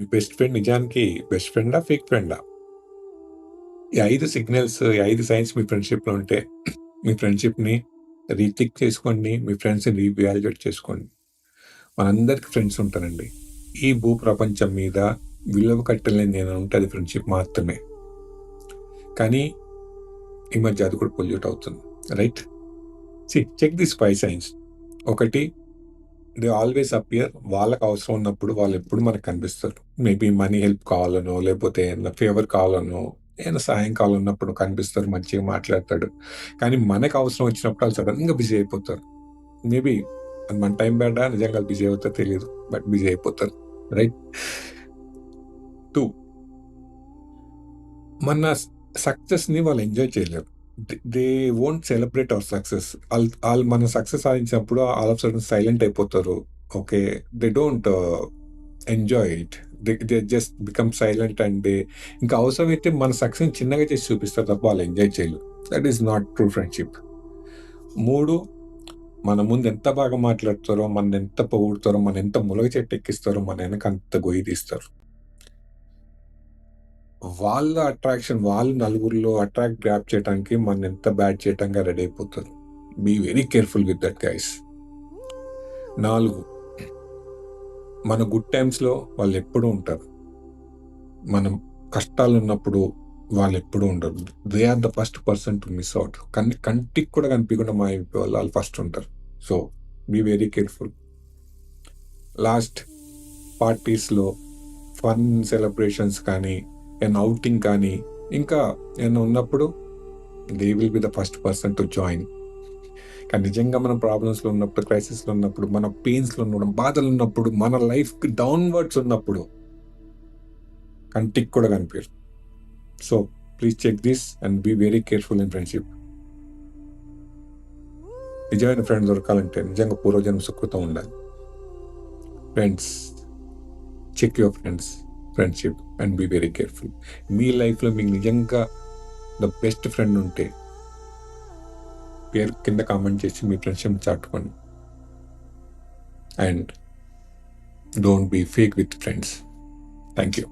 మీ best friend నిజానికి best ఫ్రెండా? Fake ఫ్రెండా? ఈ ఐదు సిగ్నల్స్, ఈ ఐదు సైన్స్ మీ ఫ్రెండ్‌షిప్‌లో ఉంటే మీ ఫ్రెండ్‌షిప్‌ని రీక్లిక్ చేసుకోండి. మీ ఫ్రెండ్స్‌ని రీవాల్యుయేట్ చేసుకోండి. మనందరికి ఫ్రెండ్స్ ఉంటారండి. ఈ భూ ప్రపంచం మీద విలువ కట్టలేని నేను ఉంటే అది ఫ్రెండ్‌షిప్ మాత్రమే. కానీ ఈ మధ్య అది కూడా పొల్యూట్ అవుతుంది. Right? See check this five signs. ఒకటి దే ఆల్వేస్ అపియర్ వాళ్ళకి అవసరం ఉన్నప్పుడు వాళ్ళు ఎప్పుడు మనకు కనిపిస్తారు. మేబీ మనీ హెల్ప్ కావాలనో, లేకపోతే ఏదైనా ఫేవర్ కావాలనో, ఏదైనా సహాయం కావాలన్నప్పుడు కనిపిస్తారు. మంచిగా మాట్లాడతాడు. కానీ మనకు అవసరం వచ్చినప్పుడు వాళ్ళు సడన్గా బిజీ అయిపోతారు. మేబీ అది మన టైం బ్యాడా? నిజంగా బిజీ అవుతారు తెలియదు బట్ బిజీ అయిపోతారు. రైట్? టూ మన సక్సెస్‌ని వాళ్ళు ఎంజాయ్ చేయలేరు. They they won't celebrate our success. వాళ్ళు వాళ్ళు మన సక్సెస్ సాధించినప్పుడు ఆల్ ఆఫ్ సడన్ సైలెంట్ అయిపోతారు. Okay. They don't enjoy it. They they just become silent and they ఇంకా అవసరమైతే మన సక్సెస్ చిన్నగా చేసి చూపిస్తారు తప్ప వాళ్ళు ఎంజాయ్ చేయలేరు. That is not true friendship. మూడు మన ముందు ఎంత బాగా మాట్లాడతారో, మన ఎంత పొగుడుతారో, మన ఎంత ములగ చెట్టు ఎక్కిస్తారో, మన వెనక అంత గొయ్యి తీస్తారు. వాళ్ళ అట్రాక్షన్ వాళ్ళు నలుగురిలో అట్రాక్ట్ గ్రాప్ చేయడానికి మనం ఎంత బ్యాడ్ చేయటంగా రెడీ అయిపోతుంది be very careful with that guys. నాలుగు మన గుడ్ టైమ్స్‌లో వాళ్ళు ఎప్పుడూ ఉంటారు. మనం కష్టాలున్నప్పుడు వాళ్ళెప్పుడూ ఉండరు. They are the first person to miss out కన్ కంటికి కూడా కనిపియకుండా మాయమైపోయేవాళ్ళు వాళ్ళు ఫస్ట్ ఉంటారు. So, be very careful. Last పార్టీస్‌లో fun celebrations కానీ, ఏమైనా ఔటింగ్ కానీ, ఇంకా ఏమైనా ఉన్నప్పుడు they will be the first person to join. కానీ నిజంగా మనం ప్రాబ్లమ్స్‌లో ఉన్నప్పుడు, క్రైసిస్‌లో ఉన్నప్పుడు, మన పెయిన్స్‌లో ఉన్నప్పుడు, మన లైఫ్‌కి డౌన్‌వర్డ్స్ ఉన్నప్పుడు కంటికి కూడా కనిపించదు so, please check this and be very careful in friendship. నిజమైన ఫ్రెండ్ దొరకాలంటే నిజంగా పూర్వజన్మ సుకృతం ఉండాలి. Friends check your friends friendship and be very careful. మీ లైఫ్‌లో మీకు నిజంగా ద బెస్ట్ ఫ్రెండ్ ఉంటే పేరు కింద కామెంట్ చేసి మీ friendship చాటుకోండి. And don't be fake with friends. Thank you.